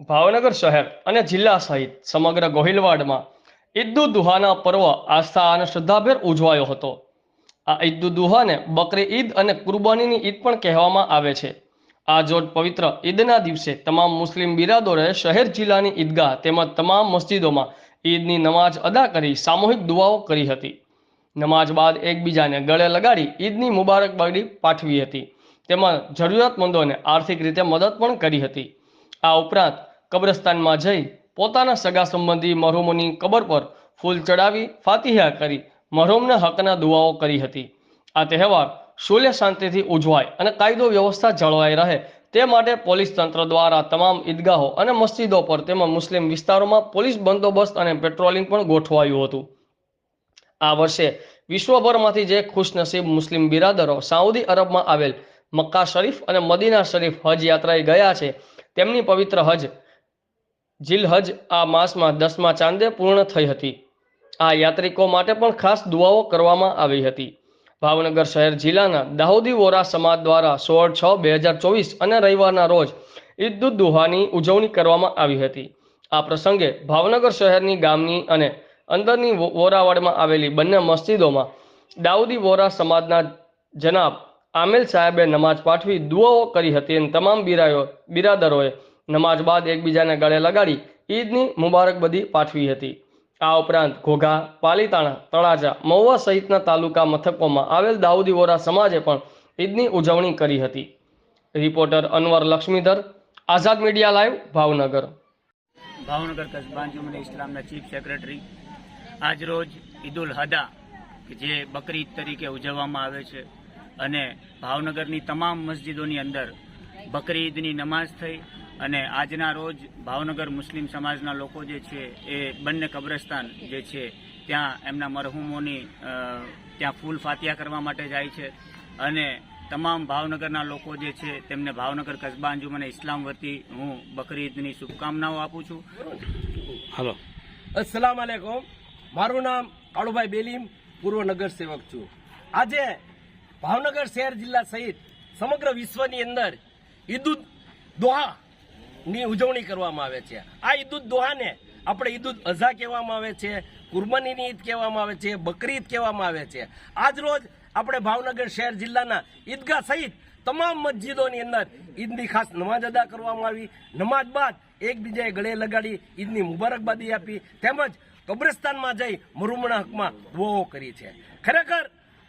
ભાવનગર શહેર અને જિલ્લા સહિત સમગ્ર ગોહિલવાડમાં ઈદ દુહાના પર્વ આસ્થા અને શ્રદ્ધાભેર ઉજવાયો હતો. આ ઈદ દુહાને બકરી ઈદ અને કુરબાનીની ઈદ પણ કહેવામાં આવે છે. આ જોડ પવિત્ર ઈદના દિવસે તમામ મુસ્લિમ બિરાદરોએ શહેર જિલ્લાની ઈદગાહ તેમજ તમામ મસ્જિદોમાં ઈદની નમાઝ અદા કરી સામૂહિક દુઆઓ કરી હતી. નમાઝ બાદ એકબીજાને ગળે લગાડી ઈદની મુબારકબાદી પાઠવી હતી. તેમજ જરૂરિયાતમંદોને આર્થિક રીતે મદદ પણ કરી હતી. આ ઉપરાંત કબ્રસ્તાનમાં જઈ પોતાના સગા સંબંધી મરહુમોની કબર પર ફૂલ ચડાવી ફાતિહા કરી મરહુમના હકના દુઆઓ કરી હતી. આ તહેવાર શૂલ્ય શાંતિથી ઉજવાય અને કાયદો વ્યવસ્થા જળવાઈ રહે તે માટે પોલીસ તંત્ર દ્વારા તમામ ઈદગાહો અને મસ્જિદો પર તેમજ મુસ્લિમ વિસ્તારોમાં પોલીસ બંદોબસ્ત અને પેટ્રોલિંગ પણ ગોઠવાયું હતું. આ વર્ષે વિશ્વભરમાંથી જે ખુશનસીબ મુસ્લિમ બિરાદરો સાઉદી અરબમાં આવેલ મક્કા શરીફ અને મદીના શરીફ હજ યાત્રાએ ગયા છે, તેમની પવિત્ર હજ જીલ હજ આ માસમાં દસમા ચાંદે પૂર્ણ થઈ હતી. આ યાત્રિકો માટે પણ ખાસ દુઆઓ કરવામાં આવી હતી. ભાવનગર શહેર જિલ્લાના દાહોદી વોરા સમાજ દ્વારા સોળ છ બે હજાર ચોવીસ અને રવિવારના રોજ ઈદ દુહાની ઉજવણી કરવામાં આવી હતી. આ પ્રસંગે ભાવનગર શહેરની ગામની અને અંદરની વોરાવાડમાં આવેલી બંને મસ્જિદોમાં દાઉદી વોરા સમાજના જનાબ આમિલ સાહેબે નમાઝ પાઠવી દુઆઓ કરી હતી અને તમામ બિરાયો, બિરાદરોએ નમાઝ બાદ એકબીજાને ગળે લગાડી ઈદની મુબારકબદી પાઠવી હતી. આ ઉપરાંત ઘોઘા, પાલીતાણા, તળાજા, મહુવા સહિતના તાલુકા મથકોમાં આવેલ દાઉદી વોરા સમાજે પણ ઈદની ઉજવણી કરી હતી. Reporter Anwar Laxmidhar, Azad media live, Bhavnagar. Bhavnagar કસ્બાંજુમની ઇસ્લામના ચીફ સેક્રેટરી. આજરોજ ઈદ ઈદુલ હદા જે બકરી તરીકે ઉજવવામાં આવે છે, અને ભાવનગરની તમામ મસ્જિદોની અંદર બકરી ઈદની નમાઝ થઈ અને આજના રોજ ભાવનગર મુસ્લિમ સમાજના લોકો જે છે એ બંને કબ્રસ્તાન જે છે ત્યાં એમના મરહુમોની ત્યાં ફૂલ ફાતિયા કરવા માટે જાય છે. અને તમામ ભાવનગરના લોકો જે છે તેમને ભાવનગર કસ્બા અંજુમને ઇસ્લામ વતી હું બકરીદની શુભકામનાઓ આપું છું. હલો. અસલામ આલેકુમ. મારું નામ કાળુભાઈ બેલીમ પૂર્વ નગર સેવક છું. આજે ભાવનગર શહેર જિલ્લા સહિત સમગ્ર વિશ્વની અંદર ઈદુદ દોહા ની ઉજવણી કરવામાં આવે છે. આ ઈદુદ દોહાને આપણે ઈદુદ અઝા કહેવામાં આવે છે, કુરબાનીની ઈદ કહેવામાં આવે છે, બકરી ઈદ કહેવામાં આવે છે. આજ રોજ આપણે ભાવનગર શહેર જિલ્લાના ઈદગાહ સહિત તમામ મસ્જિદોની અંદર ઈદની ખાસ નમાજ અદા કરવામાં આવી. નમાજ બાદ એકબીજાએ ગળે લગાડી ઈદની મુબારકબાદી આપી. તેમજ કબ્રસ્તાનમાં જઈ મરુમણા હકમાં દુઆઓ કરી છે. ખરેખર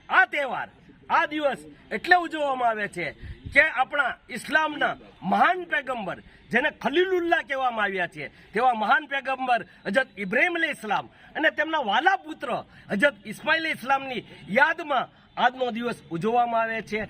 આ તહેવાર આ દિવસ એટલે ઉજવવામાં આવે છે કે આપણા ઇસ્લામના મહાન પેગંબર, જેને ખલીલુલ્લાહ કહેવામાં આવ્યા છે, તેવા મહાન પેગંબર હજરત ઇબ્રાહીમ અલી ઇસ્લામ અને તેમના વાલા પુત્ર હજરત ઇસ્માઇલ ઇસ્લામની યાદમાં આજનો દિવસ ઉજવવામાં આવે છે.